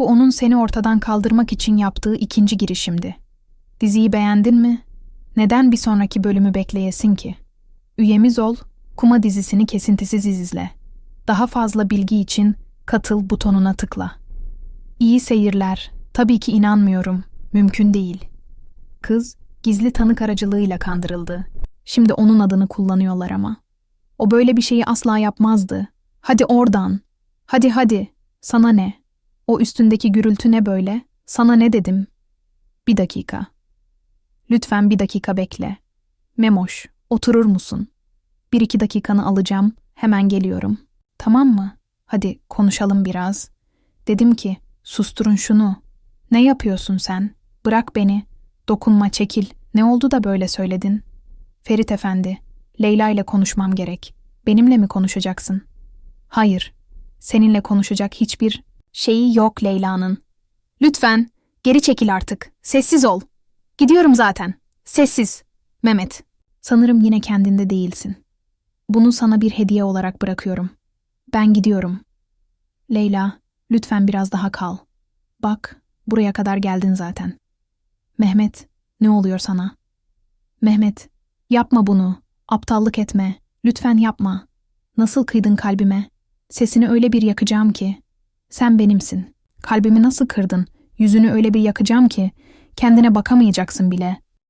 Bu onun seni ortadan kaldırmak için yaptığı ikinci girişimdi. Diziyi beğendin mi? Neden bir sonraki bölümü bekleyesin ki? Üyemiz ol, Kuma dizisini kesintisiz izle. Daha fazla bilgi için katıl butonuna tıkla. İyi seyirler. Tabii ki inanmıyorum. Mümkün değil. Kız gizli tanık aracılığıyla kandırıldı. Şimdi onun adını kullanıyorlar ama. O böyle bir şeyi asla yapmazdı. Hadi oradan. Hadi hadi. Sana ne? O üstündeki gürültü ne böyle? Sana ne dedim? Bir dakika. Lütfen bir dakika bekle. Memoş, oturur musun? Bir iki dakikanı alacağım, hemen geliyorum. Tamam mı? Hadi konuşalım biraz. Dedim ki, susturun şunu. Ne yapıyorsun sen? Bırak beni. Dokunma, çekil. Ne oldu da böyle söyledin? Ferit Efendi, Leyla ile konuşmam gerek. Benimle mi konuşacaksın? Hayır. Seninle konuşacak hiçbir şeyi yok Leyla'nın. Lütfen, geri çekil artık. Sessiz ol. Gidiyorum zaten. Sessiz. Mehmet. Sanırım yine kendinde değilsin. Bunu sana bir hediye olarak bırakıyorum. Ben gidiyorum. Leyla, lütfen biraz daha kal. Bak, buraya kadar geldin zaten. Mehmet, ne oluyor sana? Mehmet, yapma bunu. Aptallık etme. Lütfen yapma. Nasıl kıydın kalbime? Sesini öyle bir yakacağım ki. Sen benimsin. Kalbimi nasıl kırdın? Yüzünü öyle bir yakacağım ki kendine bakamayacaksın bile.